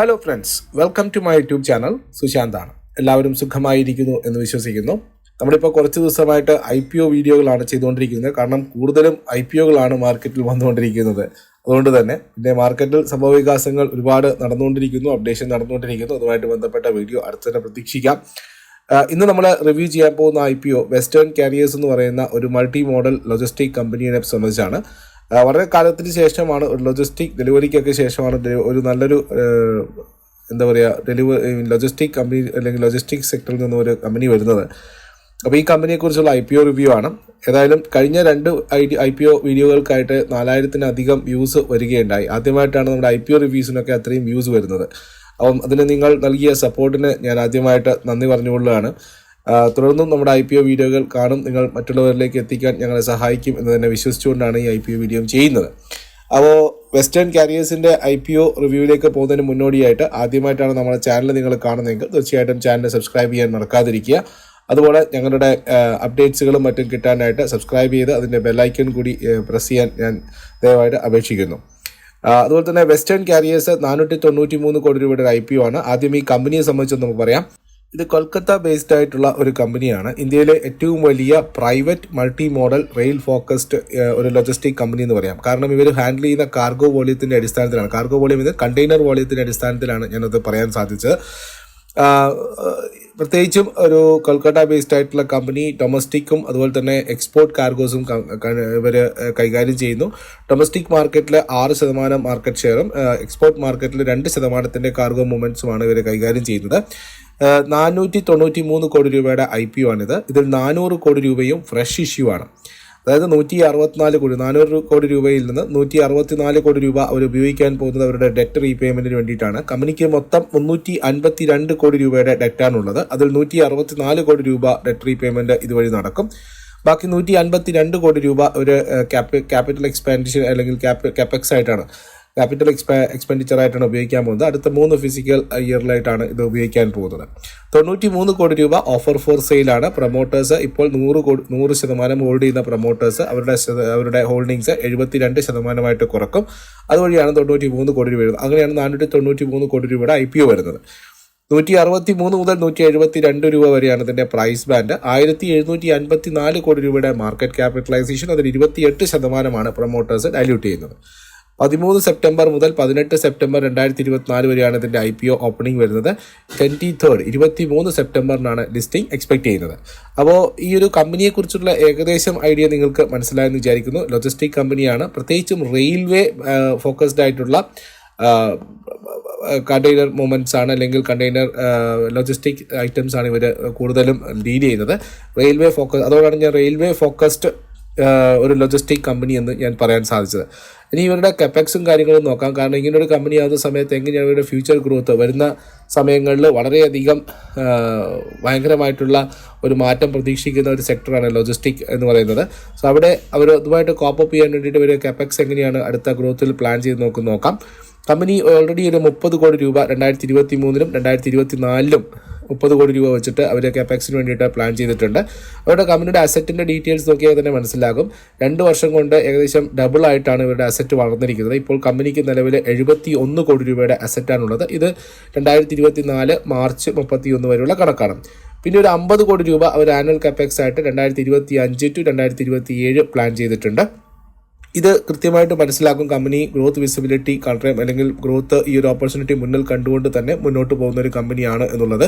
Hello friends welcome to my YouTube channel സുശാന്താണ് എല്ലാവരും സുഖമായിരിക്കുന്നു എന്ന് വിശ്വസിക്കുന്നു. നമ്മളിപ്പോൾ കുറച്ച് ദിവസമായിട്ട് ഐ പി ഒ വീഡിയോകളാണ് ചെയ്തുകൊണ്ടിരിക്കുന്നത്. കാരണം കൂടുതലും ഐ പി ഒകളാണ് മാർക്കറ്റിൽ വന്നുകൊണ്ടിരിക്കുന്നത്. അതുകൊണ്ട് തന്നെ പിന്നെ മാർക്കറ്റിൽ സംഭവ വികാസങ്ങൾ ഒരുപാട് നടന്നുകൊണ്ടിരിക്കുന്നു അപ്ഡേഷൻ നടന്നുകൊണ്ടിരിക്കുന്നു. അതുമായിട്ട് ബന്ധപ്പെട്ട വീഡിയോ അടുത്ത തന്നെ പ്രതീക്ഷിക്കാം. ഇന്ന് നമ്മൾ റിവ്യൂ ചെയ്യാൻ പോകുന്ന I P O western carriers എന്ന് പറയുന്ന ഒരു മൾട്ടി മോഡൽ ലോജിസ്റ്റിക് കമ്പനിയെ സംബന്ധിച്ചാണ്. വളരെ കാലത്തിന് ശേഷമാണ് ഒരു ലോജിസ്റ്റിക് ഡെലിവറിക്കൊക്കെ ശേഷമാണ് ഒരു നല്ലൊരു എന്താ പറയുക ഡെലിവറി ലോജിസ്റ്റിക് കമ്പനി അല്ലെങ്കിൽ ലോജിസ്റ്റിക് സെക്ടറിൽ നിന്ന് ഒരു കമ്പനി വരുന്നത്. അപ്പോൾ ഈ കമ്പനിയെക്കുറിച്ചുള്ള ഐ പി ഒ റിവ്യൂ ആണ്. ഏതായാലും കഴിഞ്ഞ രണ്ട് ഐ ഐ പി ഒ വീഡിയോകൾക്കായിട്ട് നാലായിരത്തിനധികം വ്യൂസ് വരികയുണ്ടായി. ആദ്യമായിട്ടാണ് നമ്മുടെ ഐ പി ഒ റിവ്യൂസിനൊക്കെ അത്രയും വ്യൂസ് വരുന്നത്. അപ്പം അതിന് നിങ്ങൾ നൽകിയ സപ്പോർട്ടിന് ഞാൻ ആദ്യമായിട്ട് നന്ദി പറഞ്ഞുകൊള്ളുകയാണ്. തുടർന്നും നമ്മുടെ ഐ പി ഒ വീഡിയോകൾ കാണും. നിങ്ങൾ മറ്റുള്ളവരിലേക്ക് എത്തിക്കാൻ ഞങ്ങളെ സഹായിക്കും എന്ന് തന്നെ വിശ്വസിച്ചുകൊണ്ടാണ് ഈ ഐ പി ഒ വീഡിയോ ചെയ്യുന്നത്. അപ്പോൾ വെസ്റ്റേൺ കാരിയേഴ്സിന്റെ ഐ പി ഒ റിവ്യൂവിലേക്ക് പോകുന്നതിന് മുന്നോടിയായിട്ട് ആദ്യമായിട്ടാണ് നമ്മുടെ ചാനൽ നിങ്ങൾ കാണുന്നതെങ്കിൽ തീർച്ചയായിട്ടും ചാനൽ സബ്സ്ക്രൈബ് ചെയ്യാൻ മറക്കാതിരിക്കുക. അതുപോലെ ഞങ്ങളുടെ അപ്ഡേറ്റ്സുകളും മറ്റും കിട്ടാനായിട്ട് സബ്സ്ക്രൈബ് ചെയ്ത് അതിന്റെ ബെല്ലൈക്കൺ കൂടി പ്രസ് ചെയ്യാൻ ഞാൻ ദയവായിട്ട് അപേക്ഷിക്കുന്നു. അതുപോലെ തന്നെ വെസ്റ്റേൺ കാരിയേഴ്സ് നാനൂറ്റി തൊണ്ണൂറ്റി മൂന്ന് കോടി രൂപയുടെ ഐ പി ഒ ആണ്. ആദ്യം ഈ കമ്പനിയെ സംബന്ധിച്ച് നമുക്ക് പറയാം. ഇത് കൊൽക്കത്ത ബേസ്ഡ് ആയിട്ടുള്ള ഒരു കമ്പനിയാണ്. ഇന്ത്യയിലെ ഏറ്റവും വലിയ private multi modal rail focused ഒരു ലോജിസ്റ്റിക് കമ്പനി എന്ന് പറയാം. കാരണം ഇവർ ഹാൻഡിൽ ചെയ്യുന്ന കാർഗോ വോളിയത്തിന്റെ അടിസ്ഥാനത്തിലാണ്. കാർഗോ വോളിയം ഇത് കണ്ടെയ്നർ വോളിയത്തിന്റെ അടിസ്ഥാനത്തിലാണ് ഞാനത് പറയാൻ സാധിച്ചത്. പ്രത്യേകിച്ചും ഒരു കൊൽക്കത്ത ബേസ്ഡ് ആയിട്ടുള്ള കമ്പനി ഡൊമസ്റ്റിക്കും അതുപോലെ തന്നെ എക്സ്പോർട്ട് കാർഗോസും ഇവർ കൈകാര്യം ചെയ്യുന്നു. ഡൊമസ്റ്റിക് മാർക്കറ്റിൽ ആറ് ശതമാനം മാർക്കറ്റ് ഷെയറും എക്സ്പോർട്ട് മാർക്കറ്റിൽ രണ്ട് ശതമാനത്തിന്റെ കാർഗോ മൂവ്മെന്റ്സുമാണ് ഇവർ കൈകാര്യം ചെയ്യുന്നത്. നാനൂറ്റി തൊണ്ണൂറ്റി മൂന്ന് കോടി രൂപയുടെ ഐ പി ഒ ആണിത്. ഇതിൽ നാനൂറ് കോടി രൂപയും ഫ്രഷ് ഇഷ്യൂ ആണ്. അതായത് നൂറ്റി അറുപത്തിനാല് കോടി നാനൂറ് കോടി രൂപയിൽ നിന്ന് നൂറ്റി അറുപത്തിനാല് കോടി രൂപ അവർ ഉപയോഗിക്കാൻ പോകുന്നത് അവരുടെ ഡെറ്റ് റീപേയ്മെന്റിന് വേണ്ടിയിട്ടാണ്. കമ്പനിക്ക് മൊത്തം മുന്നൂറ്റി അൻപത്തി രണ്ട് കോടി രൂപയുടെ ഡെറ്റാണുള്ളത് അതിൽ നൂറ്റി അറുപത്തിനാല് കോടി രൂപ ഡെറ്റ് റീപേയ്മെന്റ് ഇതുവഴി നടക്കും. ബാക്കി നൂറ്റി അൻപത്തി രണ്ട് കോടി രൂപ ഒരു ക്യാപിറ്റൽ എക്സ്പാൻഡിഷൻ അല്ലെങ്കിൽ ക്യാപ് ക്യാപെക്സ് ആയിട്ടാണ്. ക്യാപിറ്റൽ എക്സ്പെ എക്സ്പെൻഡിച്ചർ ആയിട്ടാണ് ഉപയോഗിക്കാൻ പോകുന്നത്. അടുത്ത മൂന്ന് ഫിസിക്കൽ ഇയറിലായിട്ടാണ് ഇത് ഉപയോഗിക്കാൻ പോകുന്നത്. തൊണ്ണൂറ്റി മൂന്ന് കോടി രൂപ ഓഫർ ഫോർ സെയിലാണ് പ്രൊമോട്ടേഴ്സ് ഇപ്പോൾ നൂറ് കോടി നൂറ് ശതമാനം ഹോൾഡ് ചെയ്യുന്ന പ്രൊമോട്ടേഴ്സ് അവരുടെ അവരുടെ അവരുടെ ഹോൾഡിങ്സ് എഴുപത്തിരണ്ട് ശതമാനമായിട്ട് കുറക്കും. അതുവഴിയാണ് തൊണ്ണൂറ്റി മൂന്ന് കോടി രൂപ വരുന്നത്. അങ്ങനെയാണ് നാനൂറ്റി തൊണ്ണൂറ്റി മൂന്ന് കോടി രൂപയുടെ ഐ പി ഒ വരുന്നത്. നൂറ്റി അറുപത്തി മൂന്ന് മുതൽ നൂറ്റി എഴുപത്തി രണ്ട് രൂപ വരെയാണ് ഇതിന്റെ പ്രൈസ് ബാൻഡ് ആയിരത്തി എഴുന്നൂറ്റി അൻപത്തി നാല് കോടി രൂപയുടെ മാർക്കറ്റ് ക്യാപിറ്റലൈസേഷൻ അതിൽ ഇരുപത്തിയെട്ട് ശതമാനമാണ് പ്രൊമോട്ടേഴ്സ് ഡൈല്യൂട്ട് ചെയ്യുന്നത്. പതിമൂന്ന് സെപ്റ്റംബർ മുതൽ പതിനെട്ട് സെപ്റ്റംബർ രണ്ടായിരത്തി ഇരുപത്തിനാല് വരെയാണ് ഇതിന്റെ ഐ പി ഒ ഓപ്പണിംഗ് വരുന്നത്. ട്വന്റി തേർഡ് ഇരുപത്തി മൂന്ന് സെപ്റ്റംബറിനാണ് ലിസ്റ്റിംഗ് എക്സ്പെക്ട് ചെയ്യുന്നത്. അപ്പോൾ ഈ ഒരു കമ്പനിയെക്കുറിച്ചുള്ള ഏകദേശം ഐഡിയ നിങ്ങൾക്ക് മനസ്സിലായെന്ന് വിചാരിക്കുന്നു. ലോജിസ്റ്റിക് കമ്പനിയാണ്. പ്രത്യേകിച്ചും റെയിൽവേ ഫോക്കസ്ഡ് ആയിട്ടുള്ള കണ്ടെയ്നർ മൂവ്മെന്റ്സ് ആണ് അല്ലെങ്കിൽ കണ്ടെയ്നർ ലോജിസ്റ്റിക് ഐറ്റംസ് ആണ് ഇവർ കൂടുതലും ഡീൽ ചെയ്യുന്നത്. റെയിൽവേ ഫോക്കസ് അതുകൊണ്ടാണ് ഞാൻ റെയിൽവേ ഫോക്കസ്ഡ് ഒരു ലോജിസ്റ്റിക് കമ്പനി എന്ന് ഞാൻ പറയാൻ സാധിച്ചത്. ഇനി ഇവരുടെ കെപ്പക്സും കാര്യങ്ങളും നോക്കാം. കാരണം ഇങ്ങനെ ഒരു കമ്പനി ആവുന്ന സമയത്ത് എങ്ങനെയാണ് ഇവരുടെ ഫ്യൂച്ചർ ഗ്രോത്ത് വരുന്ന സമയങ്ങളിൽ വളരെയധികം ഭയങ്കരമായിട്ടുള്ള ഒരു മാറ്റം പ്രതീക്ഷിക്കുന്ന ഒരു സെക്ടറാണ് ലോജിസ്റ്റിക് എന്ന് പറയുന്നത്. സോ അവിടെ അവർ അതുമായിട്ട് കോപ്പപ്പ് ചെയ്യാൻ വേണ്ടിയിട്ട് ഇവർ കെപ്പക്സ് എങ്ങനെയാണ് അടുത്ത ഗ്രോത്തിൽ പ്ലാൻ ചെയ്ത് നോക്കും നോക്കാം. കമ്പനി ഓൾറെഡി ഒരു മുപ്പത് കോടി രൂപ രണ്ടായിരത്തി ഇരുപത്തി മൂന്നിലും രണ്ടായിരത്തി ഇരുപത്തി നാലിലും മുപ്പത് കോടി രൂപ വെച്ചിട്ട് അവർ കെപാക്സിന് വേണ്ടിയിട്ട് പ്ലാൻ ചെയ്തിട്ടുണ്ട്. അവരുടെ കമ്പനിയുടെ അസറ്റിന്റെ ഡീറ്റെയിൽസ് നോക്കിയാൽ തന്നെ മനസ്സിലാകും. രണ്ട് വർഷം കൊണ്ട് ഏകദേശം ഡബിൾ ആയിട്ടാണ് ഇവരുടെ അസറ്റ് വളർന്നിരിക്കുന്നത്. ഇപ്പോൾ കമ്പനിക്ക് നിലവിൽ എഴുപത്തി ഒന്ന് കോടി രൂപയുടെ അസറ്റാണുള്ളത് ഇത് രണ്ടായിരത്തി ഇരുപത്തി നാല് മാർച്ച് മുപ്പത്തി ഒന്ന് വരെയുള്ള കണക്കാണ്. പിന്നെ ഒരു അമ്പത് കോടി രൂപ അവർ ആനുവൽ കപ്പാക്സ് ആയിട്ട് രണ്ടായിരത്തി ഇരുപത്തി അഞ്ച് ടു രണ്ടായിരത്തി ഇരുപത്തി ഏഴ് പ്ലാൻ ചെയ്തിട്ടുണ്ട്. ഇത് കൃത്യമായിട്ട് മനസ്സിലാക്കും കമ്പനി ഗ്രോത്ത് വിസിബിലിറ്റി കണ്ടറിയും അല്ലെങ്കിൽ ഗ്രോത്ത് ഈ ഒരു ഓപ്പർച്യൂണിറ്റി മുന്നിൽ കണ്ടുകൊണ്ട് തന്നെ മുന്നോട്ട് പോകുന്ന ഒരു കമ്പനിയാണ് എന്നുള്ളത്.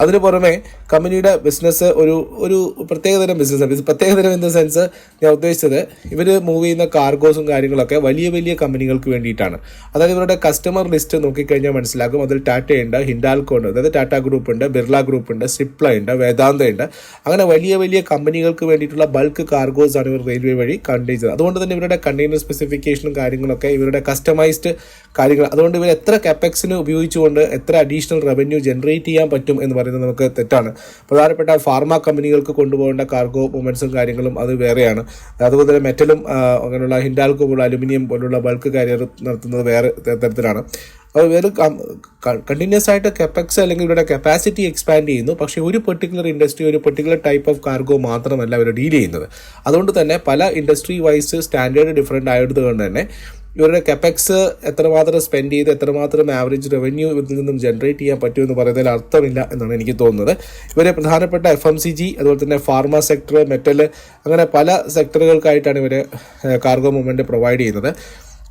അതിന് പുറമെ കമ്പനിയുടെ ബിസിനസ് ഒരു ഒരു പ്രത്യേകതരം ബിസിനസ് പ്രത്യേകതരം ഇൻ ദ സെൻസ് ഞാൻ ഉദ്ദേശിച്ചത് ഇവർ മൂവ് ചെയ്യുന്ന കാർഗോസും കാര്യങ്ങളൊക്കെ വലിയ വലിയ കമ്പനികൾക്ക് വേണ്ടിയിട്ടാണ്. അതായത് ഇവരുടെ കസ്റ്റമർ ലിസ്റ്റ് നോക്കിക്കഴിഞ്ഞാൽ മനസ്സിലാക്കും അതിൽ ടാറ്റയുണ്ട് ഹിൻഡാൽക്കോ ഉണ്ട് അതായത് ടാറ്റ ഗ്രൂപ്പ് ഉണ്ട് ബിർള ഗ്രൂപ്പ് ഉണ്ട് സിപ്ല ഉണ്ട് വേദാന്ത ഉണ്ട്. അങ്ങനെ വലിയ വലിയ കമ്പനികൾക്ക് വേണ്ടിയിട്ടുള്ള ബൾക്ക് കാർഗോസ് ആണ് ഇവർ റെയിൽവേ വഴി കണ്ടു ചെയ്തത് അതുകൊണ്ട് തന്നെ ഇവരുടെ കണ്ടെയ്നർ സ്പെസിഫിക്കേഷനും കാര്യങ്ങളൊക്കെ ഇവരുടെ കസ്റ്റമൈസ്ഡ് കാര്യങ്ങൾ. അതുകൊണ്ട് ഇവർ എത്ര കപ്പെക്സിന് ഉപയോഗിച്ചുകൊണ്ട് എത്ര അഡീഷണൽ റവന്യൂ ജനറേറ്റ് ചെയ്യാൻ പറ്റും എന്ന് പറയുന്നത് നമുക്ക് തെറ്റാണ്. പ്രധാനപ്പെട്ട ഫാർമ കമ്പനികൾക്ക് കൊണ്ടുപോകേണ്ട കാർഗോ മൂവ്മെന്റ്സും കാര്യങ്ങളും അത് വേറെയാണ്. അതുപോലെ തന്നെ മെറ്റലും അങ്ങനെയുള്ള ഹിൻഡാൽക്കോ പോലുള്ള അലുമിനിയം പോലുള്ള ബൾക്ക് കാരിയർ നടത്തുന്നത് വേറെ തരത്തിലാണ്. ഇവർ കണ്ടിന്യൂസ് ആയിട്ട് കെപ്പക്സ് അല്ലെങ്കിൽ ഇവരുടെ കപ്പാസിറ്റി എക്സ്പാൻഡ് ചെയ്യുന്നു. പക്ഷേ ഒരു പെർട്ടിക്കുലർ ഇൻഡസ്ട്രി ഒരു പെർട്ടിക്കുലർ ടൈപ്പ് ഓഫ് കാർഗോ മാത്രമല്ല അവർ ഡീൽ ചെയ്യുന്നത്. അതുകൊണ്ട് തന്നെ പല ഇൻഡസ്ട്രി വൈസ് സ്റ്റാൻഡേർഡ് ഡിഫറെന്റ് ആയതുകൊണ്ട് തന്നെ ഇവരുടെ കെപ്പക്സ് എത്രമാത്രം സ്പെൻഡ് ചെയ്ത് എത്രമാത്രം ആവറേജ് റവന്യൂ ഇതിൽ നിന്നും ജനറേറ്റ് ചെയ്യാൻ പറ്റുമെന്ന് പറയുന്നതിൽ അർത്ഥമില്ല എന്നാണ് എനിക്ക് തോന്നുന്നത്. ഇവരെ പ്രധാനപ്പെട്ട എഫ് എം സി ജി അതുപോലെ തന്നെ ഫാർമ സെക്ടർ മെറ്റൽ അങ്ങനെ പല സെക്ടറുകൾക്കായിട്ടാണ് ഇവർ കാർഗോ മൂവ്മെന്റ് പ്രൊവൈഡ് ചെയ്യുന്നത്.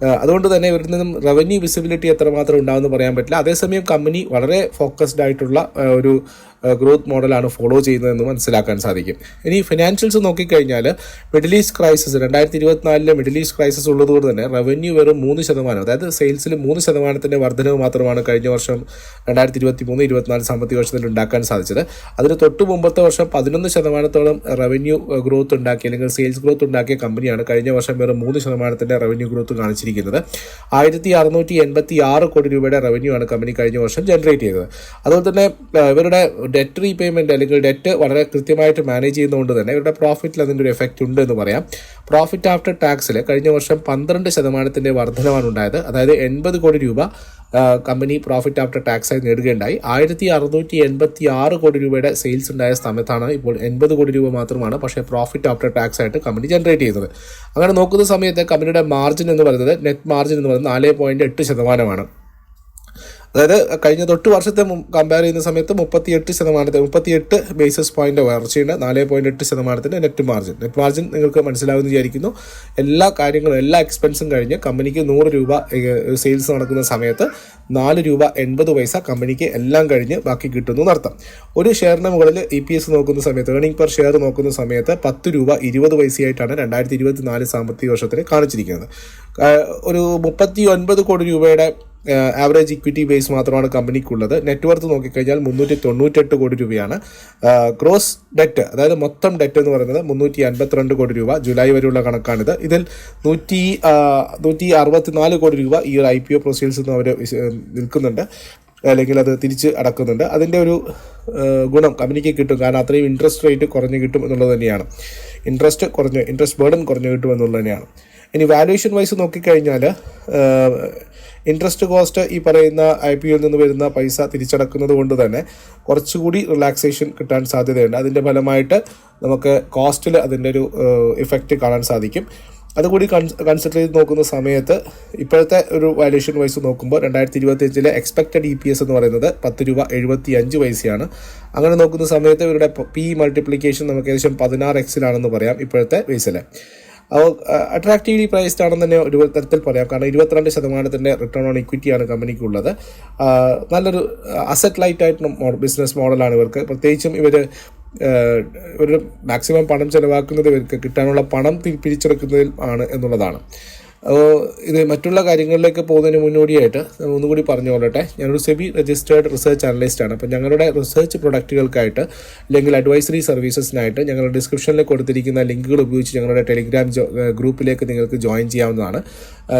അതുകൊണ്ട് തന്നെ ഇവരിൽ നിന്നും റവന്യൂ വിസിബിലിറ്റി എത്രമാത്രം ഉണ്ടാവുമെന്ന് പറയാൻ പറ്റില്ല. അതേസമയം കമ്പനി വളരെ ഫോക്കസ്ഡ് ആയിട്ടുള്ള ഒരു ഗ്രോത്ത് മോഡലാണ് ഫോളോ ചെയ്യുന്നതെന്ന് മനസ്സിലാക്കാൻ സാധിക്കും. ഇനി ഫിനാൻഷ്യൽസ് നോക്കിക്കഴിഞ്ഞാൽ മിഡിൽ ഈസ്റ്റ് ക്രൈസിസ് രണ്ടായിരത്തി ഇരുപത്തിനാലിലെ മിഡിൽ ഈസ്റ്റ് ക്രൈസിസ് ഉള്ളതുകൊണ്ട് തന്നെ റവന്യൂ വെറും മൂന്ന് ശതമാനം അതായത് സെയിൽസിൽ മൂന്ന് ശതമാനത്തിന്റെ വർധനവ് മാത്രമാണ് കഴിഞ്ഞ വർഷം രണ്ടായിരത്തി ഇരുപത്തി മൂന്ന് ഇരുപത്തിനാല് സാമ്പത്തിക വർഷത്തിൽ ഉണ്ടാക്കാൻ സാധിച്ചത്. അതിന് തൊട്ട് മുമ്പത്തെ വർഷം പതിനൊന്ന് ശതമാനത്തോളം റവന്യൂ ഗ്രോത്ത് ഉണ്ടാക്കി അല്ലെങ്കിൽ സെയിൽസ് ഗ്രോത്ത് ഉണ്ടാക്കിയ കമ്പനിയാണ് കഴിഞ്ഞ വർഷം വെറും മൂന്ന് ശതമാനത്തിന്റെ റവന്യൂ ഗ്രോത്ത് കാണിച്ചിരിക്കുന്നത്. ആയിരത്തി അറുന്നൂറ്റി എൺപത്തി ആറ് കോടി രൂപയുടെ റവന്യൂ ആണ് കമ്പനി കഴിഞ്ഞ വർഷം ജനറേറ്റ് ചെയ്തത്. അതുപോലെ തന്നെ ഇവരുടെ ഡെറ്റ് റീപേയ്മെന്റ് അല്ലെങ്കിൽ ഡെറ്റ് വളരെ കൃത്യമായിട്ട് മാനേജ് ചെയ്യുന്നതുകൊണ്ട് തന്നെ ഇവരുടെ പ്രോഫിറ്റിൽ അതിന്റെ ഒരു എഫക്റ്റ് ഉണ്ട് എന്ന് പറയാം പ്രോഫിറ്റ് ആഫ്റ്റർ ടാക്സിൽ കഴിഞ്ഞ വർഷം പന്ത്രണ്ട് ശതമാനത്തിന്റെ വർധനമാണ് ഉണ്ടായത്. അതായത് എൺപത് കോടി രൂപ കമ്പനി പ്രോഫിറ്റ് ആഫ്റ്റർ ടാക്സ് ആയി നേടുകയുണ്ടായി. ആയിരത്തി അറുന്നൂറ്റി എൺപത്തി ആറ് കോടി രൂപയുടെ സെയിൽസ് ഉണ്ടായ സമയത്താണ് ഇപ്പോൾ എൺപത് കോടി രൂപ മാത്രമാണ് പക്ഷേ പ്രോഫിറ്റ് ആഫ്റ്റർ ടാക്സ് ആയിട്ട് കമ്പനി ജനറേറ്റ് ചെയ്യുന്നത്. അങ്ങനെ നോക്കുന്ന സമയത്ത് കമ്പനിയുടെ മാർജിൻ എന്ന് പറയുന്നത് നെറ്റ് മാർജിൻ എന്ന് പറയുന്നത് നാല് പോയിന്റ് എട്ട് ശതമാനമാണ്. അതായത് കഴിഞ്ഞ തൊട്ട് വർഷത്തെ കമ്പയർ ചെയ്യുന്ന സമയത്ത് മുപ്പത്തിയെട്ട് ശതമാനത്തിന് മുപ്പത്തിയെട്ട് ബേസിസ് പോയിന്റ് വളർച്ചയുണ്ട് നാല് പോയിന്റ് എട്ട് ശതമാനത്തിന്റെ നെറ്റ് മാർജിൻ നെറ്റ് മാർജിൻ നിങ്ങൾക്ക് മനസ്സിലാവുമെന്ന് വിചാരിക്കുന്നു. എല്ലാ കാര്യങ്ങളും എല്ലാ എക്സ്പെൻസും കഴിഞ്ഞ് കമ്പനിക്ക് നൂറ് രൂപ സെയിൽസ് നടക്കുന്ന സമയത്ത് നാല് രൂപ എൺപത് പൈസ കമ്പനിക്ക് എല്ലാം കഴിഞ്ഞ് ബാക്കി കിട്ടുന്നു നടത്താം ഒരു ഷെയറിന് മുകളിൽ ഇ പി എസ് നോക്കുന്ന സമയത്ത് ഏണിംഗ് പെർ ഷെയർ നോക്കുന്ന സമയത്ത് പത്ത് രൂപ ഇരുപത് പൈസയായിട്ടാണ് രണ്ടായിരത്തി ഇരുപത്തി നാല് സാമ്പത്തിക വർഷത്തിൽ കാണിച്ചിരിക്കുന്നത്. ഒരു മുപ്പത്തി ഒൻപത് കോടി രൂപയുടെ ആവറേജ് ഇക്വിറ്റി ബേസ് മാത്രമാണ് കമ്പനിക്കുള്ളത്. നെറ്റ്വർത്ത് നോക്കിക്കഴിഞ്ഞാൽ മുന്നൂറ്റി തൊണ്ണൂറ്റെട്ട് കോടി രൂപയാണ്. ഗ്രോസ് ഡെറ്റ് അതായത് മൊത്തം ഡെറ്റ് എന്ന് പറയുന്നത് മുന്നൂറ്റി അൻപത്തിരണ്ട് കോടി രൂപ ജൂലൈ വരെയുള്ള കണക്കാണിത്. ഇതിൽ നൂറ്റി നൂറ്റി അറുപത്തിനാല് കോടി രൂപ ഈ ഒരു ഐ പി ഒ പ്രൊസീൽസ് നിന്ന് അവർ നിൽക്കുന്നുണ്ട്. അല്ലെങ്കിൽ അത് തിരിച്ച് അടക്കുന്നുണ്ട്. അതിന്റെ ഒരു ഗുണം കമ്പനിക്ക് കിട്ടും. കാരണം അത്രയും ഇൻട്രസ്റ്റ് റേറ്റ് കുറഞ്ഞ് കിട്ടും എന്നുള്ളത് തന്നെയാണ്. ഇൻട്രസ്റ്റ് കുറഞ്ഞ് ഇൻട്രസ്റ്റ് ബേർഡൻ കുറഞ്ഞ് കിട്ടും എന്നുള്ളത് തന്നെയാണ്. ഇനി വാല്യുവേഷൻ വൈസ് നോക്കിക്കഴിഞ്ഞാൽ ഇൻട്രസ്റ്റ് കോസ്റ്റ് ഈ പറയുന്ന ഐ പി നിന്ന് വരുന്ന പൈസ തിരിച്ചടക്കുന്നത് കൊണ്ട് തന്നെ കുറച്ചുകൂടി റിലാക്സേഷൻ കിട്ടാൻ സാധ്യതയുണ്ട്. അതിന്റെ ഫലമായിട്ട് നമുക്ക് കോസ്റ്റിൽ അതിന്റെ ഒരു ഇഫക്റ്റ് കാണാൻ സാധിക്കും. അതുകൂടി കൺസിഡർ ചെയ്ത് നോക്കുന്ന സമയത്ത് ഇപ്പോഴത്തെ ഒരു വാല്യൂഷൻ വൈസ് നോക്കുമ്പോൾ രണ്ടായിരത്തി ഇരുപത്തി അഞ്ചിലെ എക്സ്പെക്റ്റഡ് ഇ പി എസ് എന്ന് പറയുന്നത് പത്ത് രൂപ എഴുപത്തി അഞ്ച് പൈസയാണ്. അങ്ങനെ നോക്കുന്ന സമയത്ത് ഇവരുടെ പി മൾട്ടിപ്ലിക്കേഷൻ നമുക്ക് ഏകദേശം പതിനാറ് എക്സിലാണെന്ന് പറയാം ഇപ്പോഴത്തെ അപ്പോൾ അട്രാക്റ്റീവ്ലി പ്രൈസ്ഡ് ആണെന്ന് തന്നെ ഒരു തരത്തിൽ പറയാം. കാരണം ഇരുപത്തിരണ്ട് ശതമാനത്തിന്റെ റിട്ടേൺ ഓൺ ഇക്വിറ്റിയാണ് കമ്പനിക്കുള്ളത്. നല്ലൊരു അസറ്റ് ലൈറ്റ് ആയിട്ടുള്ള ബിസിനസ് മോഡലാണ് ഇവർക്ക്. പ്രത്യേകിച്ചും ഇവർ ഒരു മാക്സിമം പണം ചിലവാക്കുന്നത് ഇവർക്ക് കിട്ടാനുള്ള പണം പിരിച്ചെടുക്കുന്നതിൽ ആണ് എന്നുള്ളതാണ്. ഇത് മറ്റുള്ള കാര്യങ്ങളിലേക്ക് പോകുന്നതിന് മുന്നോടിയായിട്ട് ഒന്നുകൂടി പറഞ്ഞു കൊള്ളട്ടെ ഞാനൊരു സെബി രജിസ്റ്റേർഡ് റിസർച്ച് ആണ്. അപ്പോൾ ഞങ്ങളുടെ റിസർച്ച് പ്രൊഡക്റ്റുകൾക്കായിട്ട് അല്ലെങ്കിൽ അഡ്വൈസറി സർവീസസിനായിട്ട് ഞങ്ങൾ ഡിസ്ക്രിപ്ഷനിൽ കൊടുത്തിരിക്കുന്ന ലിങ്കുകൾ ഉപയോഗിച്ച് ഞങ്ങളുടെ ടെലിഗ്രാം ഗ്രൂപ്പിലേക്ക് നിങ്ങൾക്ക് ജോയിൻ ചെയ്യാവുന്നതാണ്.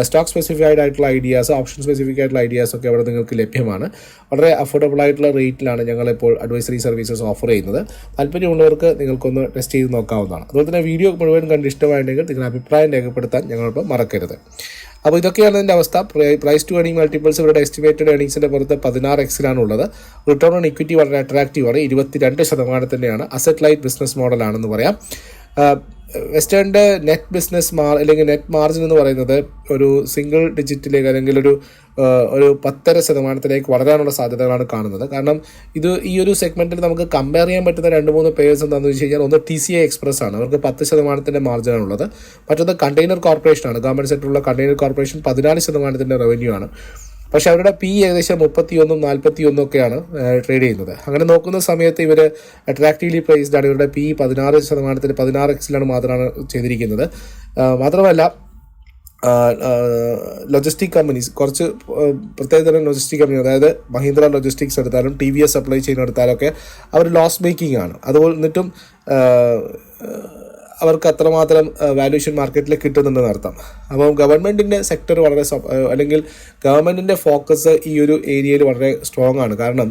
സ്റ്റോക്ക് സ്പെസിഫൈഡ് ആയിട്ടുള്ള ഐഡിയാസ് ഓപ്ഷൻ സ്പെസിഫിക് ആയിട്ടുള്ള ഐഡിയാസ് ഒക്കെ അവിടെ നിങ്ങൾക്ക് ലഭ്യമാണ്. വളരെ അഫോർഡബിൾ ആയിട്ടുള്ള റേറ്റിലാണ് ഞങ്ങളിപ്പോൾ അഡ്വൈസറി സർവീസസ് ഓഫർ ചെയ്യുന്നത്. താല്പര്യമുള്ളവർക്ക് നിങ്ങൾക്കൊന്ന് ടെസ്റ്റ് ചെയ്ത് നോക്കാവുന്നതാണ്. അതുപോലെ തന്നെ വീഡിയോ മുഴുവൻ കണ്ട് ഇഷ്ടമായിട്ടുണ്ടെങ്കിൽ നിങ്ങളുടെ അഭിപ്രായം രേഖപ്പെടുത്താൻ ഞങ്ങളിപ്പോൾ മറക്കരുത്. അപ്പോൾ ഇതൊക്കെയാണ് ഇതിന്റെ അവസ്ഥ. പ്രൈസ് ടു ഏണിംഗ് മൾട്ടിപ്പിൾസ് ഇവരുടെ എസ്റ്റിമേറ്റഡ് ഏണിംഗ്സിന്റെ പുറത്ത് പതിനാറ് എക്സിലാണ് ഉള്ളത്. റിട്ടേൺ ഓൺ ഇക്വിറ്റി വളരെ അട്രാക്റ്റീവ് ആണ്. ഇരുപത്തിരണ്ട് തന്നെയാണ് അസറ്റ് ലൈറ്റ് ബിസിനസ് മോഡലാണെന്ന് പറയാം. വെസ്റ്റേണിന്റെ നെറ്റ് ബിസിനസ് മാർ അല്ലെങ്കിൽ നെറ്റ് മാർജിൻ എന്ന് പറയുന്നത് ഒരു സിംഗിൾ ഡിജിറ്റിലേക്ക് അല്ലെങ്കിൽ ഒരു ഒരു പത്തര ശതമാനത്തിലേക്ക് വളരാനുള്ള സാധ്യതകളാണ് കാണുന്നത്. കാരണം ഇത് ഈ ഒരു സെഗ്മെന്റിൽ നമുക്ക് കമ്പയർ ചെയ്യാൻ പറ്റുന്ന രണ്ട് മൂന്ന് പേഴ്സ് എന്താണെന്ന് വെച്ച് കഴിഞ്ഞാൽ ഒന്ന് ടി സി ഐ എക്സ്പ്രസ് ആണ്. അവർക്ക് പത്ത് ശതമാനത്തിന്റെ മാർജിനാണുള്ളത് മറ്റൊന്ന് കണ്ടെയ്നർ കോർപ്പറേഷൻ ആണ്. ഗവൺമെന്റ് സെക്ടറിലുള്ള കണ്ടെയ്നർ കോർപ്പറേഷൻ പതിനാല് ശതമാനത്തിന്റെ റവന്യൂ ആണ്. പക്ഷെ അവരുടെ പി ഏകദേശം മുപ്പത്തി ഒന്നും നാൽപ്പത്തി ഒന്നും ഒക്കെയാണ് ട്രേഡ് ചെയ്യുന്നത്. അങ്ങനെ നോക്കുന്ന സമയത്ത് ഇവർ അട്രാക്റ്റീവ്ലി പ്രൈസ്ഡ് ആണ്. ഇവരുടെ പി പതിനാറ് ശതമാനത്തിൽ പതിനാറ് എക്സിലാണ് മാത്രമാണ് ചെയ്തിരിക്കുന്നത്. മാത്രമല്ല ലോജിസ്റ്റിക് കമ്പനീസ് കുറച്ച് പ്രത്യേക പ്രത്യേകതരം ലോജിസ്റ്റിക് കമ്പനി അതായത് മഹീന്ദ്ര ലോജിസ്റ്റിക്സ് എടുത്താലും T V S supply chain എടുത്താലും ഒക്കെ അവർ ലോസ് മേക്കിംഗ് ആണ്. അതുപോലെ എന്നിട്ടും അവർക്ക് അത്രമാത്രം വാല്യൂഷൻ മാർക്കറ്റിൽ കിട്ടുന്നുണ്ടെന്ന് അർത്ഥം. അപ്പം ഗവൺമെന്റിന്റെ സെക്ടർ വളരെ അല്ലെങ്കിൽ ഗവൺമെന്റിന്റെ ഫോക്കസ് ഈ ഒരു ഏരിയയിൽ വളരെ സ്ട്രോങ് ആണ്. കാരണം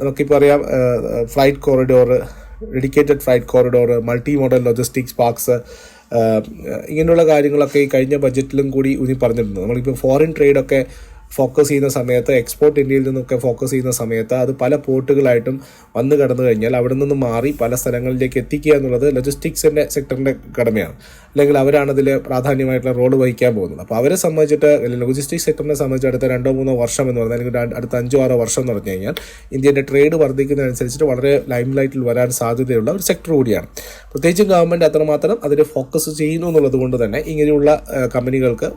നമുക്കിപ്പോൾ അറിയാം flight corridor dedicated flight corridor multi modal logistics parks ഇങ്ങനെയുള്ള കാര്യങ്ങളൊക്കെ ഈ കഴിഞ്ഞ ബജറ്റിലും കൂടി ഊന്നി പറഞ്ഞിട്ടുണ്ട്. നമ്മളിപ്പോൾ ഫോറിൻ ട്രേഡൊക്കെ ഫോക്കസ് ചെയ്യുന്ന സമയത്ത് എക്സ്പോർട്ട് ഇന്ത്യയിൽ നിന്നൊക്കെ ഫോക്കസ് ചെയ്യുന്ന സമയത്ത് അത് പല പോർട്ടുകളായിട്ടും വന്നു കടന്നു കഴിഞ്ഞാൽ അവിടെ നിന്ന് മാറി പല സ്ഥലങ്ങളിലേക്ക് എത്തിക്കുക എന്നുള്ളത് ലോജിസ്റ്റിക്സിന്റെ സെക്ടറിന്റെ കടമയാണ്. അല്ലെങ്കിൽ അവരാണ് അതിൽ പ്രാധാന്യമായിട്ടുള്ള റോൾ വഹിക്കാൻ പോകുന്നത്. അപ്പോൾ അവരെ സംബന്ധിച്ചിട്ട് ലോജിസ്റ്റിക്സ് സെക്ടറിനെ സംബന്ധിച്ച് അടുത്ത രണ്ടോ മൂന്നോ വർഷം എന്ന് പറഞ്ഞാൽ അല്ലെങ്കിൽ അടുത്ത അഞ്ചോ ആറോ വർഷം എന്ന് പറഞ്ഞു കഴിഞ്ഞാൽ ഇന്ത്യന്റെ ട്രേഡ് വർദ്ധിക്കുന്നതനുസരിച്ചിട്ട് വളരെ ലൈം ലൈറ്റിൽ വരാൻ സാധ്യതയുള്ള ഒരു സെക്ടർ കൂടിയാണ്. പ്രത്യേകിച്ചും ഗവൺമെന്റ് അത്രമാത്രം അതിൽ ഫോക്കസ് ചെയ്യുന്നു എന്നുള്ളത് കൊണ്ട് തന്നെ ഇങ്ങനെയുള്ള കമ്പനികൾക്ക്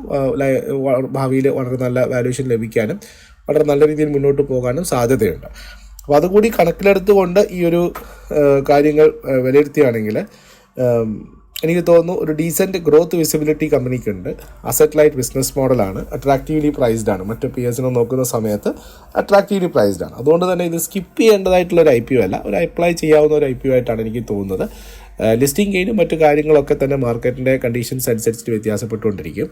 ഭാവിയിൽ വളരെ നല്ല വാല്യൂഷൻ ലഭിക്കാനും വളരെ നല്ല രീതിയിൽ മുന്നോട്ട് പോകാനും സാധ്യതയുണ്ട്. അപ്പോൾ അതുകൂടി കണക്കിലെടുത്തുകൊണ്ട് ഈ ഒരു കാര്യങ്ങൾ വിലയിരുത്തുകയാണെങ്കിൽ എനിക്ക് തോന്നുന്നു ഒരു ഡീസന്റ് ഗ്രോത്ത് വിസിബിലിറ്റി കമ്പനിക്കുണ്ട് അസറ്റ് ലൈറ്റ് ബിസിനസ് മോഡലാണ് അട്രാക്റ്റീവ്ലി പ്രൈസ്ഡ് ആണ്. മറ്റു പി എസിനെ നോക്കുന്ന സമയത്ത് അട്രാക്റ്റീവ്ലി പ്രൈസ്ഡ് ആണ്. അതുകൊണ്ട് തന്നെ ഇത് സ്കിപ്പ് ചെയ്യേണ്ടതായിട്ടുള്ള ഒരു ഐ പി ഒ അല്ല. ഒരു അപ്ലൈ ചെയ്യാവുന്ന ഒരു ഐ പി ഒ ആയിട്ടാണ് എനിക്ക് തോന്നുന്നത്. ലിസ്റ്റിംഗ് ഗെയിനും മറ്റു കാര്യങ്ങളൊക്കെ തന്നെ മാർക്കറ്റിന്റെ കണ്ടീഷൻസ് അനുസരിച്ചിട്ട് വ്യത്യാസപ്പെട്ടുകൊണ്ടിരിക്കും.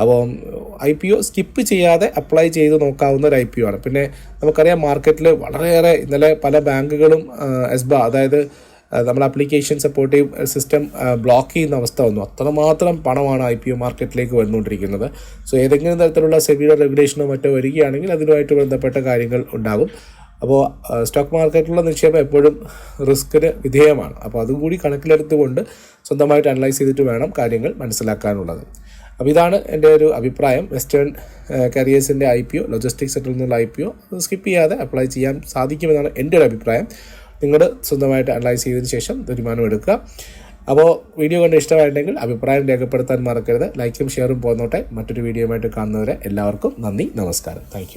അപ്പോൾ ഐ പി ഒ സ്കിപ്പ് ചെയ്യാതെ അപ്ലൈ ചെയ്ത് നോക്കാവുന്ന ഒരു ഐ പി ഒ ആണ്. പിന്നെ നമുക്കറിയാം മാർക്കറ്റിൽ വളരെയേറെ ഇന്നലെ പല ബാങ്കുകളും എസ്ബ അതായത് നമ്മൾ ആപ്ലിക്കേഷൻ സപ്പോർട്ടീവ് സിസ്റ്റം ബ്ലോക്ക് ചെയ്യുന്ന അവസ്ഥ വന്നു. അത്രമാത്രം പണമാണ് ഐ പി ഒ മാർക്കറ്റിലേക്ക് വന്നുകൊണ്ടിരിക്കുന്നത്. സോ ഏതെങ്കിലും തരത്തിലുള്ള സെവിയർ റെഗുലേഷനോ മറ്റോ വരികയാണെങ്കിൽ അതിനുമായിട്ട് ബന്ധപ്പെട്ട കാര്യങ്ങൾ ഉണ്ടാകും. അപ്പോൾ സ്റ്റോക്ക് മാർക്കറ്റിലുള്ള നിക്ഷേപം എപ്പോഴും റിസ്കിന് വിധേയമാണ്. അപ്പോൾ അതും കൂടി കണക്കിലെടുത്തുകൊണ്ട് സ്വന്തമായിട്ട് അനലൈസ് ചെയ്തിട്ട് വേണം കാര്യങ്ങൾ മനസ്സിലാക്കാനുള്ളത്. അപ്പോൾ ഇതാണ് എന്റെ ഒരു അഭിപ്രായം. വെസ്റ്റേൺ കരിയേഴ്സിന്റെ ഐ പി ഒ ലോജിസ്റ്റിക് സെക്ടറിൽ നിന്നുള്ള ഐ പി ഒ സ്കിപ്പ് ചെയ്യാതെ അപ്ലൈ ചെയ്യാൻ സാധിക്കുമെന്നാണ് എന്റെ ഒരു അഭിപ്രായം. നിങ്ങൾ സ്വന്തമായിട്ട് അനലൈസ് ചെയ്തതിന് ശേഷം തീരുമാനമെടുക്കുക അപ്പോൾ വീഡിയോ കണ്ട് ഇഷ്ടമായിട്ടുണ്ടെങ്കിൽ അഭിപ്രായം രേഖപ്പെടുത്താൻ മറക്കരുത്. ലൈക്കും ഷെയറും പോന്നോട്ടെ. മറ്റൊരു വീഡിയോയുമായിട്ട് കാണുന്നവരെ എല്ലാവർക്കും നന്ദി നമസ്കാരം. താങ്ക്